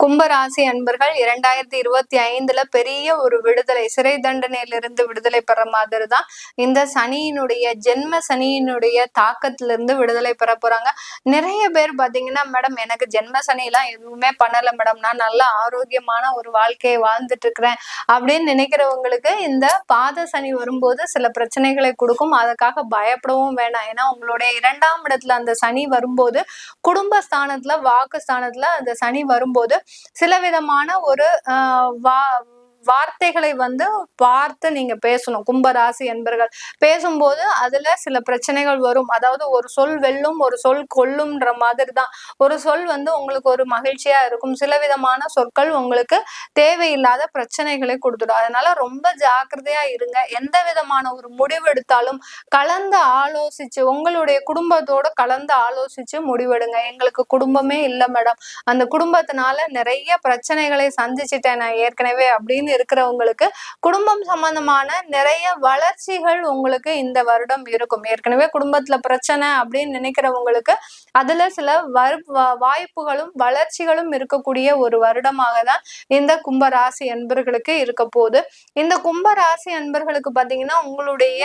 கும்பராசி அன்பர்கள் இரண்டாயிரத்தி இருபத்தி ஐந்துல பெரிய ஒரு விடுதலை சிறை தண்டனையிலிருந்து விடுதலை பெற மாதிரி தான் இந்த சனியினுடைய ஜென்ம சனியினுடைய தாக்கத்திலிருந்து விடுதலை பெற போறாங்க. நிறைய பேர் பாத்தீங்கன்னா மேடம் எனக்கு ஜென்ம சனி எதுவுமே பண்ணல மேடம். நான் நல்ல ஆரோக்கியமான ஒரு வாழ்க்கையை வாழ்ந்துட்டு இருக்கிறேன் அப்படின்னு நினைக்கிறவங்களுக்கு இந்த பாத சனி வரும்போது சில பிரச்சனைகளை கொடுக்கும். அதுக்காக பயப்படவும் வேணாம். ஏன்னா உங்களுடைய இரண்டாம் இடத்துல அந்த சனி வரும்போது குடும்பஸ்தானத்துல வாக்கு ஸ்தானத்துல அந்த சனி வரும்போது சில விதமான ஒரு வா வார்த்தைகளை வந்து பார்த்து நீங்க பேசணும். கும்பராசி என்பர்கள் பேசும்போது அதுல சில பிரச்சனைகள் வரும். அதாவது ஒரு சொல் வெல்லும் ஒரு சொல் கொல்லும்ன்ற மாதிரி தான் ஒரு சொல் வந்து உங்களுக்கு ஒரு மகிழ்ச்சியா இருக்கும். சில விதமான சொற்கள் உங்களுக்கு தேவையில்லாத பிரச்சனைகளை கொடுத்துடும். அதனால ரொம்ப ஜாக்கிரதையா இருங்க. எந்த விதமான ஒரு முடிவு எடுத்தாலும் கலந்து ஆலோசிச்சு உங்களுடைய குடும்பத்தோட கலந்து ஆலோசிச்சு முடிவெடுங்க. எங்களுக்கு குடும்பமே இல்லை மேடம். அந்த குடும்பத்தினால நிறைய பிரச்சனைகளை சந்திச்சிட்டேன் நான் ஏற்கனவே அப்படின்னு இருக்கிறவங்களுக்கு குடும்பம் சம்பந்தமான நிறைய வளர்ச்சிகள் உங்களுக்கு இந்த வருடம் இருக்கும். ஏற்கனவே குடும்பத்துல பிரச்சனை அப்படின்னு நினைக்கிறவங்களுக்கு அதுல சில வாய்ப்புகளும் வளர்ச்சிகளும் இருக்கக்கூடிய ஒரு வருடமாக தான் இந்த கும்பராசி அன்பர்களுக்கு இருக்க போகுது. இந்த கும்பராசி அன்பர்களுக்கு பாத்தீங்கன்னா உங்களுடைய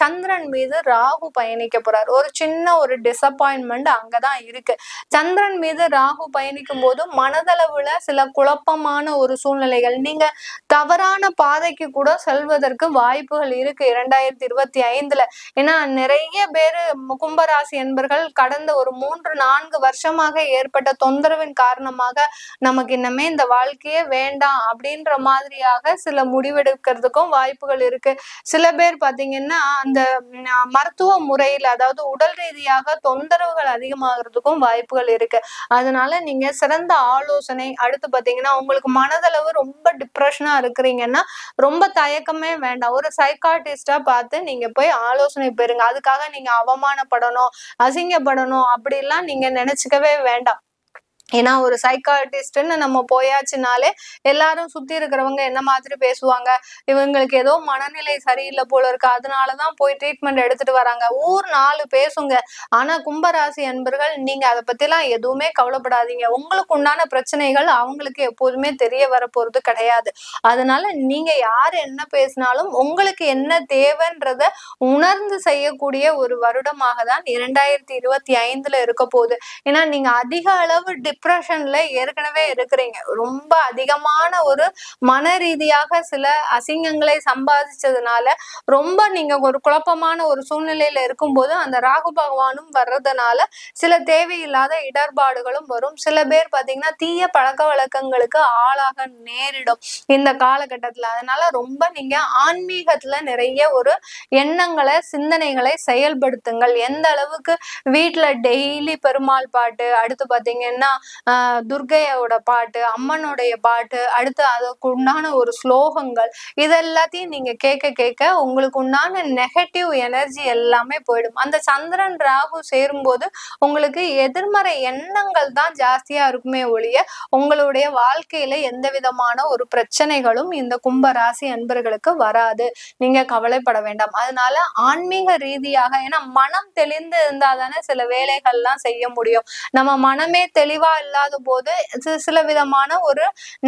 சந்திரன் மீது ராகு பயணிக்க போறார். ஒரு சின்ன ஒரு டிசப்பாயின்மெண்ட் அங்கதான் இருக்கு. சந்திரன் மீது ராகு பயணிக்கும் போது மனதளவுல சில குழப்பமான ஒரு சூழ்நிலைகள். நீங்க தவறான பாதைக்கு கூட செல்வதற்கு வாய்ப்புகள் இருக்கு. இரண்டாயிரத்தி இருபத்தி ஐந்துல ஏன்னா நிறைய பேரு கும்பராசி என்பர்கள் கடந்த ஒரு மூன்று நான்கு வருஷமாக ஏற்பட்ட தொந்தரவின் காரணமாக நமக்கு இன்னமே இந்த வாழ்க்கையே வேண்டாம் அப்படின்ற மாதிரியாக சில முடிவெடுக்கிறதுக்கும் வாய்ப்புகள் இருக்கு. சில பேர் பாத்தீங்கன்னா அந்த மருத்துவ முறையில் அதாவது உடல் ரீதியாக தொந்தரவுகள் அதிகமாகிறதுக்கும் வாய்ப்புகள் இருக்கு. அதனால நீங்க சிறந்த ஆலோசனை அடுத்து பாத்தீங்கன்னா உங்களுக்கு மனதளவு ரொம்ப டிப்ரெஷன் இருக்கிறீங்கன்னா ரொம்ப தயக்கமே வேண்டாம். ஒரு சைக்காட்டிஸ்டா பார்த்து நீங்க போய் ஆலோசனை பெறுங்க. அதுக்காக நீங்க அவமானப்படணும் அசிங்கப்படணும் அப்படிலாம் நீங்க நினைச்சுக்கவே வேண்டாம். ஏன்னா ஒரு சைக்காட்டிஸ்ட்னு நம்ம போயாச்சுனாலே எல்லாரும் சுத்தி இருக்கிறவங்க என்ன மாதிரி பேசுவாங்க? இவங்களுக்கு ஏதோ மனநிலை சரியில்லை போல இருக்கு. அதனாலதான் போய் ட்ரீட்மெண்ட் எடுத்துட்டு வராங்க. ஊர் நாலு பேசுங்க. ஆனா கும்பராசி அன்பர்கள் நீங்க அதை பத்திலாம் எதுவுமே கவலைப்படாதீங்க. உங்களுக்கு உண்டான பிரச்சனைகள் அவங்களுக்கு எப்போதுமே தெரிய வரப்போகிறது கிடையாது. அதனால நீங்க யார் என்ன பேசினாலும் உங்களுக்கு என்ன தேவைன்றத உணர்ந்து செய்யக்கூடிய ஒரு வருடமாக தான் இரண்டாயிரத்தி இருபத்தி ஐந்துல இருக்க போகுது. ஏன்னா நீங்க அதிக அளவு டிப்ரெஷன்ல ஏற்கனவே இருக்கிறீங்க. ரொம்ப அதிகமான ஒரு மன ரீதியாக சில அசிங்கங்களை சம்பாதிச்சதுனால ரொம்ப நீங்க ஒரு குழப்பமான ஒரு சூழ்நிலையில இருக்கும்போது அந்த ராகு பகவானும் வர்றதுனால சில தேவையில்லாத இடர்பாடுகளும் வரும். சில பேர் பாத்தீங்கன்னா தீய பழக்க வழக்கங்களுக்கு ஆளாக நேரிடும் இந்த காலகட்டத்துல. அதனால ரொம்ப நீங்க ஆன்மீகத்துல நிறைய ஒரு எண்ணங்களை சிந்தனைகளை செயல்படுத்துங்கள். எந்த அளவுக்கு வீட்டுல டெய்லி பெருமாள் பாட்டு அடுத்து பாத்தீங்கன்னா துர்கையோட பாட்டு அம்மனுடைய பாட்டு அடுத்து அதுக்கு உண்டான ஒரு ஸ்லோகங்கள் இது எல்லாத்தையும் நீங்க கேட்க கேட்க உங்களுக்கு உண்டான நெகட்டிவ் எனர்ஜி எல்லாமே போயிடும். அந்த சந்திரன் ராகு சேரும்போது உங்களுக்கு எதிர்மறை எண்ணங்கள் தான் ஜாஸ்தியா இருக்குமே ஒழிய உங்களுடைய வாழ்க்கையில எந்த விதமான ஒரு பிரச்சனைகளும் இந்த கும்ப ராசி அன்பர்களுக்கு வராது. நீங்க கவலைப்பட வேண்டாம். அதனால ஆன்மீக ரீதியாக ஏன்னா மனம் தெளிந்து இருந்தா தானே சில வேலைகள்லாம் செய்ய முடியும். நம்ம மனமே தெளிவா இல்லாத போது சில விதமான ஒரு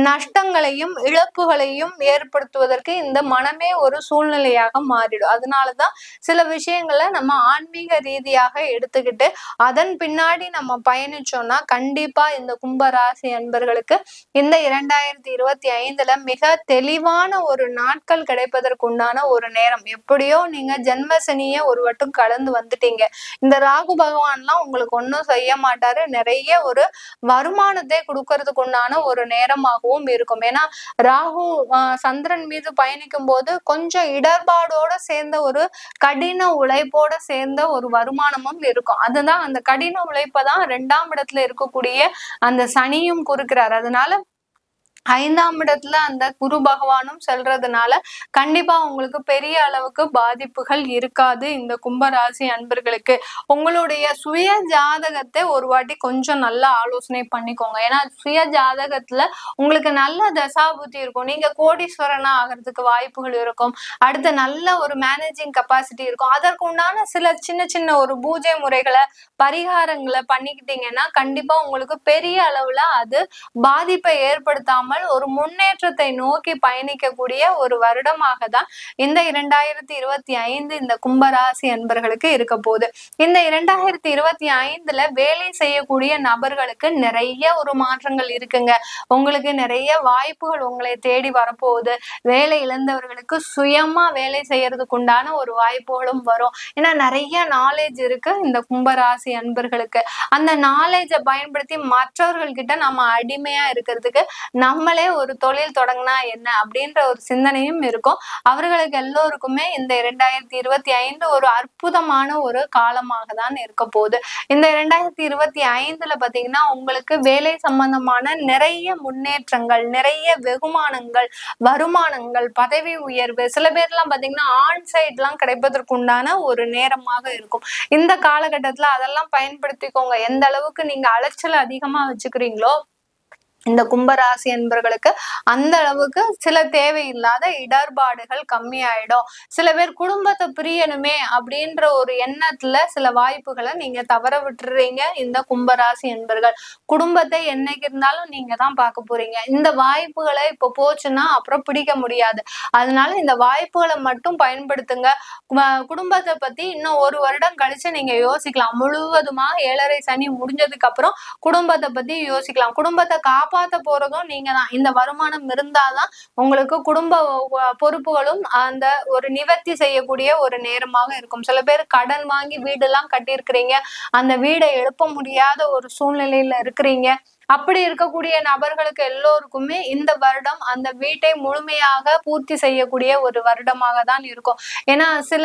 நஷ்டங்களையும் இழப்புகளையும் ஏற்படுத்துவதற்கு இந்த மனமே ஒரு சூழ்நிலையாக மாறிடும். அதனாலதான் சில விஷயங்களை நம்ம ஆன்மீக ரீதியாக எடுத்துக்கிட்டு அதன் பின்னாடி நம்ம பயணிச்சோம்னா கண்டிப்பா இந்த கும்பராசி அன்பர்களுக்கு இந்த இரண்டாயிரத்தி இருபத்தி ஐந்துல மிக தெளிவான ஒரு நாட்கள் கிடைப்பதற்குண்டான ஒரு நேரம். எப்படியோ நீங்க ஜென்மசனிய ஒரு வட்டம் கடந்து வந்துட்டீங்க. இந்த ராகு பகவான்லாம் உங்களுக்கு ஒன்றும் செய்ய மாட்டாரு. நிறைய ஒரு வருமானத்தை கொடுக்கறதுக்கு உண்டான ஒரு நேரமாகவும் இருக்கும். ஏன்னா ராகு சந்திரன் மீது பயணிக்கும் போது கொஞ்சம் இடர்பாடோட சேர்ந்த ஒரு கடின உழைப்போட சேர்ந்த ஒரு வருமானமும் இருக்கும். அதுதான் அந்த கடின உழைப்பை தான் ரெண்டாம் இடத்துல இருக்கக்கூடிய அந்த சனியும் குறுக்கிறார். அதனால ஐந்தாம் இடத்துல அந்த குரு பகவானும் செல்றதுனால கண்டிப்பா உங்களுக்கு பெரிய அளவுக்கு பாதிப்புகள் இருக்காது இந்த கும்பராசி அன்பர்களுக்கு. உங்களுடைய சுய ஜாதகத்தை ஒரு வாட்டி கொஞ்சம் நல்லா ஆலோசனை பண்ணிக்கோங்க. ஏன்னா சுய ஜாதகத்துல உங்களுக்கு நல்ல தசாபுத்தி இருக்கும். நீங்க கோடீஸ்வரனா ஆகிறதுக்கு வாய்ப்புகள் இருக்கும். அடுத்து நல்ல ஒரு மேனேஜிங் கெப்பாசிட்டி இருக்கும். அதற்கு உண்டான சில சின்ன சின்ன ஒரு பூஜை முறைகளை பரிகாரங்களை பண்ணிக்கிட்டீங்கன்னா கண்டிப்பா உங்களுக்கு பெரிய அளவுல அது பாதிப்பை இல்லாமல் ஒரு முன்னேற்றத்தை நோக்கி பயணிக்கக்கூடிய ஒரு வருடமாக தான் இந்த இரண்டாயிரத்தி இருபத்தி ஐந்து இந்த கும்பராசி அன்பர்களுக்கு இருக்க போகுது. இந்த இரண்டாயிரத்தி இருபத்தி ஐந்துல வேலை செய்யக்கூடிய நபர்களுக்கு நிறைய ஒரு மாற்றங்கள் இருக்குங்க. உங்களுக்கு நிறைய வாய்ப்புகள் உங்களை தேடி வரப்போகுது. வேலை இழந்தவர்களுக்கு சுயமா வேலை செய்யறதுக்கு உண்டான ஒரு வாய்ப்புகளும் வரும். ஏன்னா நிறைய நாலேஜ் இருக்கு இந்த கும்பராசி அன்பர்களுக்கு. அந்த நாலேஜை பயன்படுத்தி மற்றவர்கள் கிட்ட நம்ம அடிமையா இருக்கிறதுக்கு நம்மளே ஒரு தொழில் தொடங்கினா என்ன அப்படின்ற ஒரு சிந்தனையும் இருக்கும். அவர்களுக்கு எல்லோருக்குமே இந்த இரண்டாயிரத்தி இருபத்தி ஐந்து ஒரு அற்புதமான ஒரு காலமாக தான் இருக்க போகுது. இந்த இரண்டாயிரத்தி இருபத்தி ஐந்துல பாத்தீங்கன்னா உங்களுக்கு வேலை சம்பந்தமான நிறைய முன்னேற்றங்கள் நிறைய வெகுமானங்கள் வருமானங்கள் பதவி உயர்வு சில பேர்லாம் பாத்தீங்கன்னா ஆன் சைட் எல்லாம் கிடைப்பதற்கு உண்டான ஒரு நேரமாக இருக்கும். இந்த காலகட்டத்துல அதெல்லாம் பயன்படுத்திக்கோங்க. எந்த அளவுக்கு நீங்க அலைச்சல் அதிகமா வச்சுக்கிறீங்களோ இந்த கும்பராசி என்பர்களுக்கு அந்த அளவுக்கு சில தேவையில்லாத இடர்பாடுகள் கம்மியாயிடும். சில பேர் குடும்பத்தை பிரியணுமே அப்படின்ற ஒரு எண்ணத்துல சில வாய்ப்புகளை நீங்க தவற விட்டுறீங்க. இந்த கும்பராசி என்பர்கள் குடும்பத்தை என்னைக்கு இருந்தாலும் நீங்க தான் பார்க்க போறீங்க. இந்த வாய்ப்புகளை இப்ப போச்சுன்னா அப்புறம் பிடிக்க முடியாது. அதனால இந்த வாய்ப்புகளை மட்டும் பயன்படுத்துங்க. குடும்பத்தை பத்தி இன்னும் ஒரு வருடம் கழிச்சு நீங்க யோசிக்கலாம். முழுவதுமா ஏழரை சனி முடிஞ்சதுக்கு அப்புறம் குடும்பத்தை பத்தி யோசிக்கலாம். குடும்பத்தை காப்பா காப்பாத்த போறதும் நீங்க தான் இந்த வருமானம் இருந்தாதான் உங்களுக்கு குடும்ப பொறுப்புகளும் அந்த ஒரு நிவர்த்தி செய்யக்கூடிய ஒரு நேரமாக இருக்கும். சில பேர் கடன் வாங்கி வீடு எல்லாம் கட்டியிருக்கிறீங்க. அந்த வீடை எழுப்ப முடியாத ஒரு சூழ்நிலையில இருக்கிறீங்க. அப்படி இருக்கக்கூடிய நபர்களுக்கு எல்லோருக்குமே இந்த வருடம் அந்த வீட்டை முழுமையாக பூர்த்தி செய்யக்கூடிய ஒரு வருடமாக தான் இருக்கும். ஏன்னா சில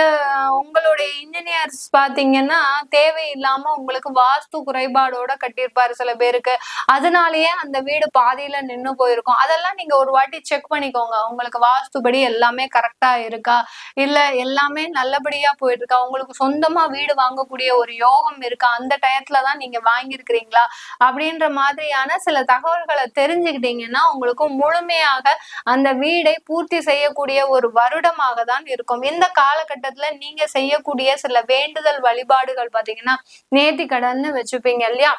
உங்களுடைய இன்ஜினியர்ஸ் பாத்தீங்கன்னா தேவையில்லாம உங்களுக்கு வாஸ்து குறைபாடோட கட்டியிருப்பாரு சில பேருக்கு. அதனாலயே அந்த வீடு பாதியில நின்று போயிருக்கும். அதெல்லாம் நீங்க ஒரு வாட்டி செக் பண்ணிக்கோங்க. உங்களுக்கு வாஸ்துபடி எல்லாமே கரெக்டா இருக்கா? இல்ல எல்லாமே நல்லபடியா போயிட்டு இருக்கா உங்களுக்கு சொந்தமா வீடு வாங்கக்கூடிய ஒரு யோகம் இருக்கா? அந்த டயத்துலதான் நீங்க வாங்கியிருக்கிறீங்களா? அப்படின்ற மாதிரி மாதிரியான சில தகவல்களை தெரிஞ்சுக்கிட்டீங்கன்னா உங்களுக்கு முழுமையாக அந்த வீடை பூர்த்தி செய்யக்கூடிய ஒரு வருடமாக தான் இருக்கும். இந்த காலகட்டத்துல நீங்க செய்யக்கூடிய சில வேண்டுதல் வழிபாடுகள் பாத்தீங்கன்னா நேர்த்தி கடன்னு வச்சுப்பீங்க இல்லையா?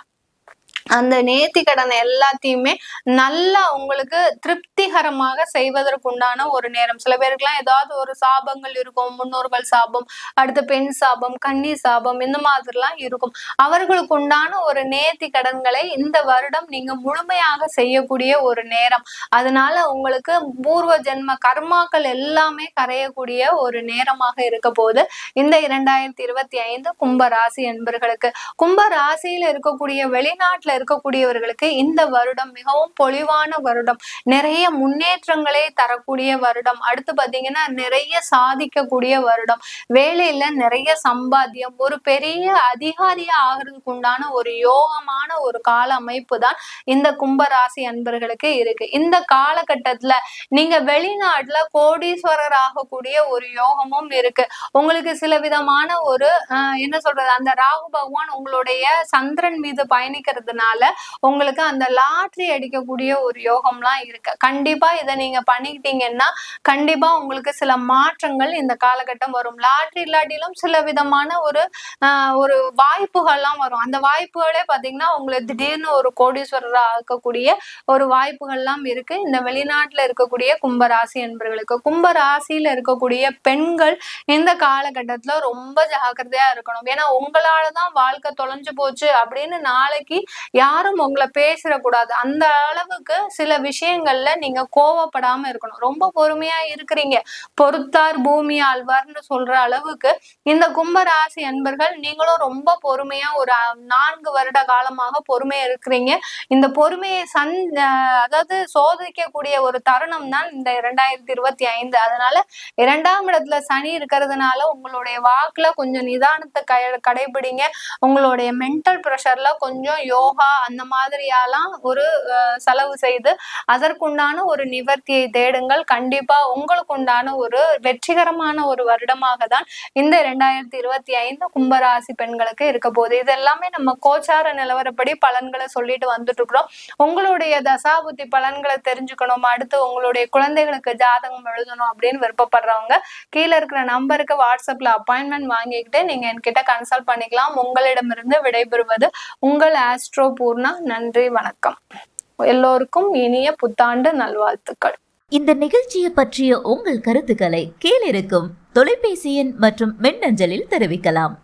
அந்த நேர்த்தி கடன் எல்லாத்தையுமே நல்லா உங்களுக்கு திருப்திகரமாக செய்வதற்குண்டான ஒரு நேரம். சில பேருக்குலாம் ஏதாவது ஒரு சாபங்கள் இருக்கும். முன்னோர்கள் சாபம் அடுத்து பெண் சாபம் கன்னி சாபம் இந்த மாதிரிலாம் இருக்கும். அவர்களுக்கு உண்டான ஒரு நேர்த்தி கடன்களை இந்த வருடம் நீங்க முழுமையாக செய்யக்கூடிய ஒரு நேரம். அதனால உங்களுக்கு பூர்வ ஜென்ம கர்மாக்கள் எல்லாமே கரையக்கூடிய ஒரு நேரமாக இருக்க போது இந்த இரண்டாயிரத்தி இருபத்தி ஐந்து கும்ப ராசி என்பர்களுக்கு கும்ப ராசியில் இருக்கக்கூடிய வெளிநாட்டுல இருக்கக்கூடியவர்களுக்கு இந்த வருடம் மிகவும் பொலிவான வருடம். நிறைய முன்னேற்றங்களை தரக்கூடிய வருடம். அடுத்து பாத்தீங்கன்னா நிறைய சாதிக்கக்கூடிய வருடம். வேலையில நிறைய சம்பாத்தியம். ஒரு பெரிய அதிகாரியா ஆகிறதுக்கு உண்டான ஒரு யோகமான ஒரு கால அமைப்பு தான் இந்த கும்பராசி அன்பர்களுக்கு இருக்கு. இந்த காலகட்டத்துல நீங்க வெளிநாட்டுல கோடீஸ்வரர் ஆகக்கூடிய ஒரு யோகமும் இருக்கு. உங்களுக்கு சில விதமான ஒரு என்ன சொல்றது? அந்த ராகு பகவான் உங்களுடைய சந்திரன் மீது பயணிக்கிறதுனால இருக்கிறதுனால உங்களுக்கு அந்த லாட்ரி அடிக்கக்கூடிய ஒரு யோகம்லாம் இருக்கு. கண்டிப்பா இதை நீங்க பண்ணிக்கிட்டீங்கன்னா கண்டிப்பா உங்களுக்கு சில மாற்றங்கள் இந்த காலகட்டம் வரும். லாட்ரி இல்லாட்டிலும் சில விதமான ஒரு ஒரு வாய்ப்புகள்லாம் வரும். அந்த வாய்ப்புகளே பாத்தீங்கன்னா உங்களை திடீர்னு ஒரு கோடீஸ்வரராக ஆக்கக்கூடிய ஒரு வாய்ப்புகள்லாம் இருக்கு. இந்த வெளிநாட்டுல இருக்கக்கூடிய கும்பராசி என்பர்களுக்கு கும்பராசியில இருக்கக்கூடிய பெண்கள் இந்த காலகட்டத்துல ரொம்ப ஜாக்கிரதையா இருக்கணும். ஏன்னா உங்களாலதான் வாழ்க்கை தொலைஞ்சு போச்சு அப்படின்னு நாளைக்கு யாரும் உங்களை பேசிடக்கூடாது. அந்த அளவுக்கு சில விஷயங்கள்ல நீங்க கோவப்படாம இருக்கணும். ரொம்ப பொறுமையா இருக்கிறீங்க. பொறுத்தார் பூமி ஆழ்வார்னு சொல்ற அளவுக்கு இந்த கும்பராசி அன்பர்கள் நீங்களும் ரொம்ப பொறுமையா ஒரு நான்கு வருட காலமாக பொறுமையா இருக்கிறீங்க. இந்த பொறுமையை சன் அதாவது சோதிக்கக்கூடிய ஒரு தருணம் தான் இந்த இரண்டாயிரத்தி இருபத்தி ஐந்து. அதனால இரண்டாம் இடத்துல சனி இருக்கிறதுனால உங்களுடைய வாக்குல கொஞ்சம் நிதானத்தை கடைபிடிங்க. உங்களுடைய மென்டல் ப்ரெஷர்ல கொஞ்சம் யோகா யோகா அந்த மாதிரியாலாம் ஒரு செலவு செய்து அதற்குண்டான ஒரு நிவர்த்தியை தேடுங்கள். கண்டிப்பா உங்களுக்கு உண்டான ஒரு வெற்றிகரமான ஒரு வருடமாக தான் இந்த இரண்டாயிரத்தி இருபத்தி ஐந்து கும்பராசி பெண்களுக்கு இருக்க போகுது. இது எல்லாமே நம்ம கோச்சார நிலவரப்படி பலன்களை சொல்லிட்டு வந்துட்டு இருக்கிறோம் உங்களுடைய தசாபுத்தி பலன்களை தெரிஞ்சுக்கணும். அடுத்து உங்களுடைய குழந்தைகளுக்கு ஜாதகம் எழுதணும் அப்படின்னு விருப்பப்படுறவங்க கீழே இருக்கிற நம்பருக்கு வாட்ஸ்அப்ல அப்பாயின்மெண்ட் வாங்கிக்கிட்டு நீங்க என்கிட்ட கன்சல்ட் பண்ணிக்கலாம். உங்களிடமிருந்து விடைபெறுவது உங்கள் ஆஸ்ட்ரோ பூர்ணா நன்றி வணக்கம். எல்லோருக்கும் இனிய புத்தாண்டு நல்வாழ்த்துக்கள். இந்த நிகழ்ச்சியை பற்றிய உங்கள் கருத்துக்களை கீழிருக்கும் தொலைபேசி எண் மற்றும் மின்னஞ்சலில் தெரிவிக்கலாம்.